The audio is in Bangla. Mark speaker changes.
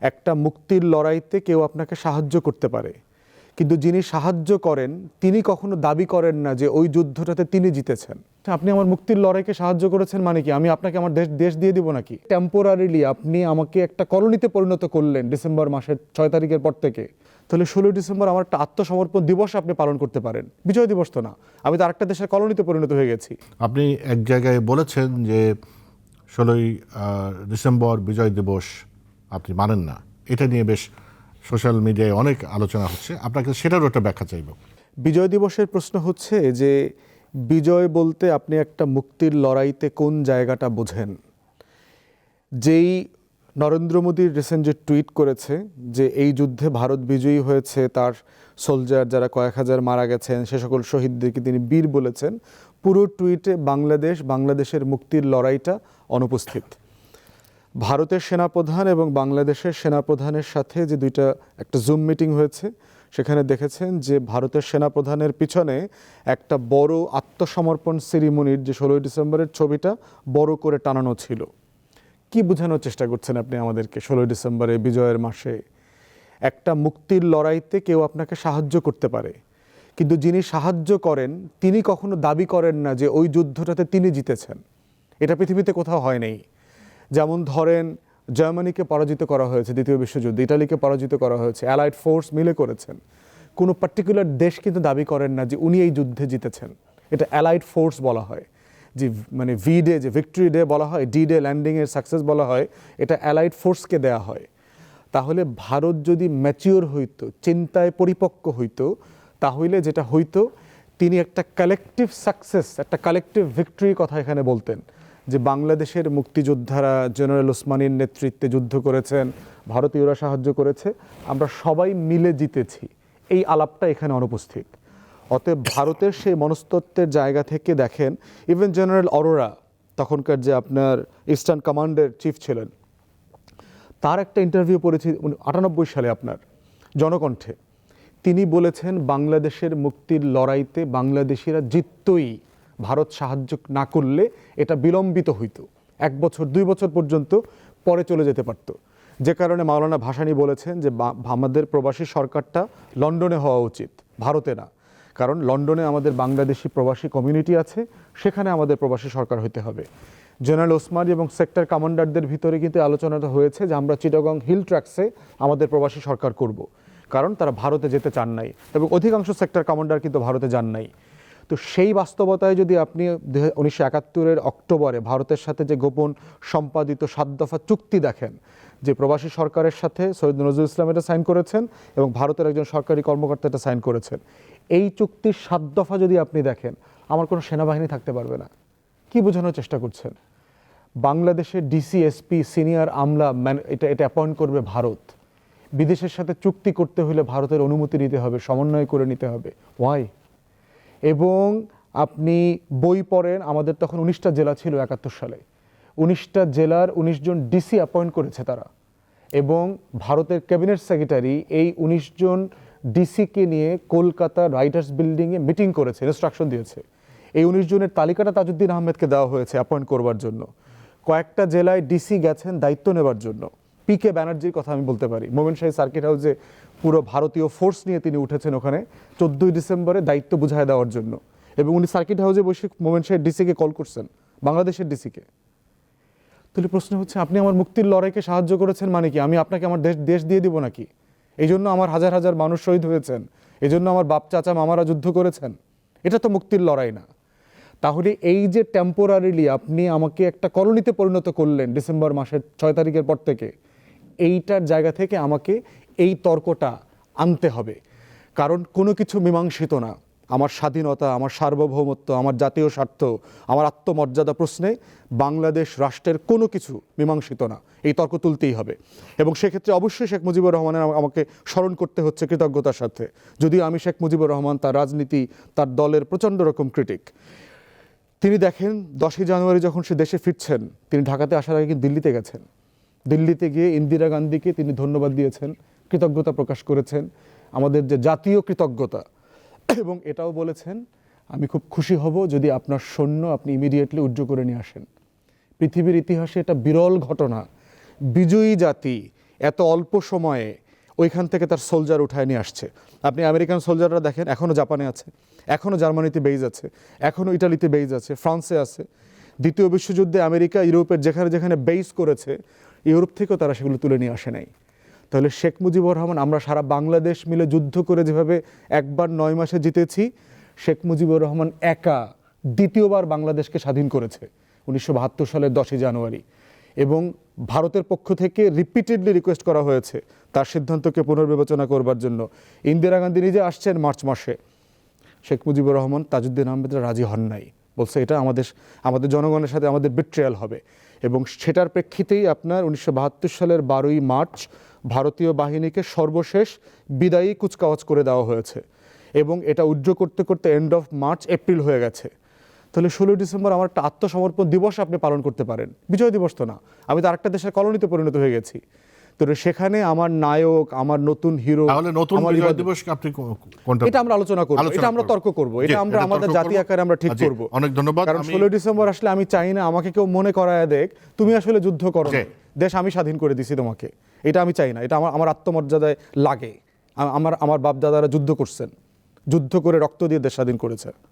Speaker 1: একটা মুক্তির লড়াইতে কেউ আপনাকে সাহায্য করতে পারে। কিন্তু যিনি সাহায্য করেন, তিনি কখনো দাবি করেন না যে ওই যুদ্ধটাতে তিনি জিতেছেন। আপনি আমার মুক্তির লড়াইকে সাহায্য করেছেন মানে কি? আমি আপনাকে আমার দেশ দেশ দিয়ে দিব নাকি? টেম্পোরারিলি আপনি আমাকে একটা কলোনিতে পরিণত করলেন ডিসেম্বর মাসের ছয় তারিখের পর থেকে। তাহলে ষোলোই ডিসেম্বর আমার একটা আত্মসমর্পণ দিবস আপনি পালন করতে পারেন। বিজয় দিবস তো না। আমি তো আরেকটা দেশের কলোনিতে পরিণত হয়ে গেছি।
Speaker 2: আপনি এক জায়গায় বলেছেন যে ষোলোই ডিসেম্বর বিজয় দিবস আপনি মানেন না। এটা নিয়ে বেশ সোশ্যাল মিডিয়ায় অনেক আলোচনা হচ্ছে। আপনাকে সেটারও একটা ব্যাখ্যা চাইব।
Speaker 1: বিজয় দিবসের প্রশ্ন হচ্ছে যে, বিজয় বলতে আপনি একটা মুক্তির লড়াইতে কোন জায়গাটা বোঝেন? যেই নরেন্দ্র মোদীর রিসেন্ট যে টুইট করেছে যে, এই যুদ্ধে ভারত বিজয়ী হয়েছে, তার সোলজার যারা কয়েক হাজার মারা গেছেন, সে সকল শহীদদেরকে তিনি বীর বলেছেন, পুরো টুইটে বাংলাদেশ, বাংলাদেশের মুক্তির লড়াইটা অনুপস্থিত। ভারতের সেনাপ্রধান এবং বাংলাদেশের সেনাপ্রধানের সাথে যে দুইটা একটা জুম মিটিং হয়েছে, সেখানে দেখেছেন যে ভারতের সেনাপ্রধানের পিছনে একটা বড় আত্মসমর্পণ সিরিমনির যে ষোলোই ডিসেম্বরের ছবিটা বড় করে টানানো ছিল। কি বোঝানোর চেষ্টা করছেন আপনি আমাদেরকে ষোলোই ডিসেম্বরে বিজয়ের মাসে? একটা মুক্তির লড়াইতে কেউ আপনাকে সাহায্য করতে পারে, কিন্তু যিনি সাহায্য করেন, তিনি কখনো দাবি করেন না যে ওই যুদ্ধটাতে তিনি জিতেছেন। এটা পৃথিবীতে কোথাও হয় নাই। যেমন ধরেন জার্মানিকে পরাজিত করা হয়েছে, দ্বিতীয় বিশ্বযুদ্ধে ইটালিকে পরাজিত করা হয়েছে অ্যালাইড ফোর্স মিলে করেছেন। কোনো পার্টিকুলার দেশ কিন্তু দাবি করেন না যে উনি এই যুদ্ধে জিতেছেন। এটা অ্যালাইড ফোর্স বলা হয়। যে মানে ভি ডে যে ভিক্টরি ডে বলা হয় ডি ডে ল্যান্ডিংয়ের সাকসেস বলা হয়, এটা অ্যালাইড ফোর্সকে দেয়া হয়। তাহলে ভারত যদি ম্যাচিওর হইতো, চিন্তায় পরিপক্ক হইতো, তাহলে যেটা হইতো, তিনি একটা কালেকটিভ সাকসেস একটা কালেকটিভ ভিক্টরির কথা এখানে বলতেন। যে বাংলাদেশের মুক্তিযোদ্ধারা জেনারেল ওসমানীর নেতৃত্বে যুদ্ধ করেছেন, ভারতীয়রা সাহায্য করেছে, আমরা সবাই মিলে জিতেছি। এই আলাপটা এখানে অনুপস্থিত। অতএব ভারতের সেই মনস্তত্ত্বের জায়গা থেকে দেখেন ইভেন জেনারেল অরোরা, তখনকার যে আপনার ইস্টার্ন কমান্ডের চিফ ছিলেন, তার একটা ইন্টারভিউ পড়েছি আটানব্বই সালে আপনার, জনকণ্ঠে। তিনি বলেছেন, বাংলাদেশের মুক্তির লড়াইতে বাংলাদেশিরা জিততই। ভারত সাহায্য না করলে এটা বিলম্বিত হইতো। এক বছর, দুই বছর পর্যন্ত পরে চলে যেতে পারত। যে কারণে মাওলানা ভাসানি বলেছেন যে আমাদের প্রবাসী সরকারটা লন্ডনে হওয়া উচিত, ভারতে না। কারণ লন্ডনে আমাদের বাংলাদেশি প্রবাসী কমিউনিটি আছে, সেখানে আমাদের প্রবাসী সরকার হতে হবে। জেনারেল ওসমানী এবং সেক্টর কমান্ডারদের ভিতরে কিন্তু আলোচনাটা হয়েছে যে, আমরা চিটাগং হিল ট্র্যাক্সে আমাদের প্রবাসী সরকার করব। কারণ তারা ভারতে যেতে চান নাই এবং অধিকাংশ সেক্টর কমান্ডার কিন্তু ভারতে যান নাই। তো সেই বাস্তবতায় যদি আপনি উনিশশো একাত্তরের অক্টোবরে ভারতের সাথে যে গোপন সম্পাদিত সাত দফা চুক্তি দেখেন, যে প্রবাসী সরকারের সাথে সৈয়দ নজরুল ইসলাম এটা সাইন করেছেন এবং ভারতের একজন সরকারি কর্মকর্তা এটা সাইন করেছেন, এই চুক্তির সাত দফা যদি আপনি দেখেন, আমার কোনো সেনাবাহিনী থাকতে পারবে না। কি বোঝানোর চেষ্টা করছেন? বাংলাদেশের ডিসিএসপি সিনিয়র আমলা ম্যান- এটা এটা অ্যাপয়েন্ট করবে ভারত। বিদেশের সাথে চুক্তি করতে হলে ভারতের অনুমতি নিতে হবে, সমন্বয় করে নিতে হবে। ওয়াই এবং আপনি বই পড়েন, আমাদের তখন উনিশটা জেলা ছিল একাত্তর সালে। উনিশটা জেলার উনিশ জন ডিসি অ্যাপয়েন্ট করেছে তারা। এবং ভারতের ক্যাবিনেট সেক্রেটারি এই উনিশ জন ডিসিকে নিয়ে কলকাতা রাইটার্স বিল্ডিংয়ে মিটিং করেছে ইনস্ট্রাকশন দিয়েছে। এই উনিশ জনের তালিকাটা তাজউদ্দিন আহমেদকে দেওয়া হয়েছে অ্যাপয়েন্ট করবার জন্য। কয়েকটা জেলায় ডিসি গেছেন দায়িত্ব নেবার জন্য। পি কে ব্যানার্জির কথা আমি বলতে পারি। মোমেন শাহী সার্কিট হাউসে পুরো ভারতীয় ফোর্স নিয়ে তিনি উঠেছেন ওখানে। চোদ্দোই ডিসেম্বরে দায়িত্ব বুঝায় দেওয়ার জন্য। এবং উনি সার্কিট হাউসে বসে মোমেন শাহের ডিসিকে কল করছেন, বাংলাদেশের ডিসিকে তাহলে প্রশ্ন হচ্ছে, আপনি আমার মুক্তির লড়াইকে সাহায্য করেছেন মানে কি? আমি আপনাকে আমার দেশ দেশ দিয়ে দিব নাকি? এই জন্য আমার হাজার হাজার মানুষ শহীদ হয়েছেন। এই জন্য আমার বাপ, চাচা, মামারা যুদ্ধ করেছেন। এটা তো মুক্তির লড়াই না। তাহলে এই যে টেম্পোরারিলি আপনি আমাকে একটা কলোনিতে পরিণত করলেন ডিসেম্বর মাসের ছয় তারিখের পর থেকে, এইটার জায়গা থেকে আমাকে এই তর্কটা আনতে হবে। কারণ কোনো কিছু মীমাংসিত না। আমার স্বাধীনতা, আমার সার্বভৌমত্ব, আমার জাতীয় স্বার্থ, আমার আত্মমর্যাদা প্রশ্নে বাংলাদেশ রাষ্ট্রের কোনো কিছু মীমাংসিত না। এই তর্ক তুলতেই হবে। এবং সেক্ষেত্রে অবশ্যই শেখ মুজিবুর রহমানের আমাকে স্মরণ করতে হচ্ছে কৃতজ্ঞতার সাথে। যদিও আমি শেখ মুজিবুর রহমান, তার রাজনীতি, তার দলের প্রচণ্ড রকম ক্রিটিক তিনি দেখেন, দশই জানুয়ারি যখন সে দেশে ফিরছেন, তিনি ঢাকাতে আসার আগে কিন্তু দিল্লিতে গেছেন। দিল্লিতে গিয়ে ইন্দিরা গান্ধীকে তিনি ধন্যবাদ দিয়েছেন। কৃতজ্ঞতা প্রকাশ করেছেন, আমাদের যে জাতীয় কৃতজ্ঞতা। এবং এটাও বলেছেন, আমি খুব খুশি হব যদি আপনার সৈন্য আপনি ইমিডিয়েটলি উজ্জ্ব করে নিয়ে আসেন। পৃথিবীর ইতিহাসে এটা বিরল ঘটনা। বিজয়ী জাতি এত অল্প সময়ে ওইখান থেকে তার সোলজার উঠায় নিয়ে আসছে। আপনি আমেরিকান সোলজাররা দেখেন এখনও জাপানে আছে এখনও জার্মানিতে বেইজ আছে এখনও ইটালিতে বেইজ আছে, ফ্রান্সে আছে। দ্বিতীয় বিশ্বযুদ্ধে আমেরিকা ইউরোপের যেখানে যেখানে বেইজ করেছে, ইউরোপ থেকেও তারা সেগুলো তুলে নিয়ে আসে নাই। তাহলে শেখ মুজিবুর রহমান, আমরা সারা বাংলাদেশ মিলে যুদ্ধ করে যেভাবে একবার নয় মাসে জিতেছি, শেখ মুজিবুর রহমান একা দ্বিতীয়বার বাংলাদেশকে স্বাধীন করেছে উনিশশো বাহাত্তর সালের দশই জানুয়ারি। এবং ভারতের পক্ষ থেকে রিপিটেডলি রিকোয়েস্ট করা হয়েছে তার সিদ্ধান্তকে পুনর্বিবেচনা করবার জন্য। ইন্দিরা গান্ধী নিজে আসছেন মার্চ মাসে। শেখ মুজিবুর রহমান তাজউদ্দিন আহমেদরা রাজি হন নাই। বলছে, এটা আমাদের আমাদের জনগণের সাথে আমাদের বিট্রেয়াল হবে। এবং সেটার প্রেক্ষিতেই আপনার উনিশশো বাহাত্তর সালের বারোই মার্চ ভারতীয় বাহিনীকে সর্বশেষ বিদায়ী কুচকাওয়াজ করে দেওয়া হয়েছে এবং এটা উজ্জ্ব করতে করতে এন্ড অফ মার্চ এপ্রিল হয়ে গেছে। তাহলে ষোলোই ডিসেম্বর আমার একটা আত্মসমর্পণ দিবস আপনি পালন করতে পারেন। বিজয় দিবস তো না। আমি তো আরেকটা দেশের কলোনিতে পরিণত হয়ে গেছি। তো সেখানে আমার নায়ক আমার নতুন হিরো
Speaker 2: তাহলে নতুন বিজয় দিবস আপনি কোনটা
Speaker 1: এটা আমরা আলোচনা করব। এটা আমরা তর্ক করব। এটা আমরা আমাদের জাতি আকারে আমরা ঠিক করব।
Speaker 2: অনেক ধন্যবাদ।
Speaker 1: কারণ
Speaker 2: আমি-
Speaker 1: ষোলোই ডিসেম্বর আসলে আমি চাই না আমাকে কেউ মনে করায় দেখ তুমি আসলে যুদ্ধ করো। দেশ আমি স্বাধীন করে দিছি তোমাকে। এটা আমি চাই না, এটা আমার আমার আত্মমর্যাদায় লাগে। আমার আমার বাপদাদারা যুদ্ধ করছেন, যুদ্ধ করে রক্ত দিয়ে দেশ স্বাধীন করেছে।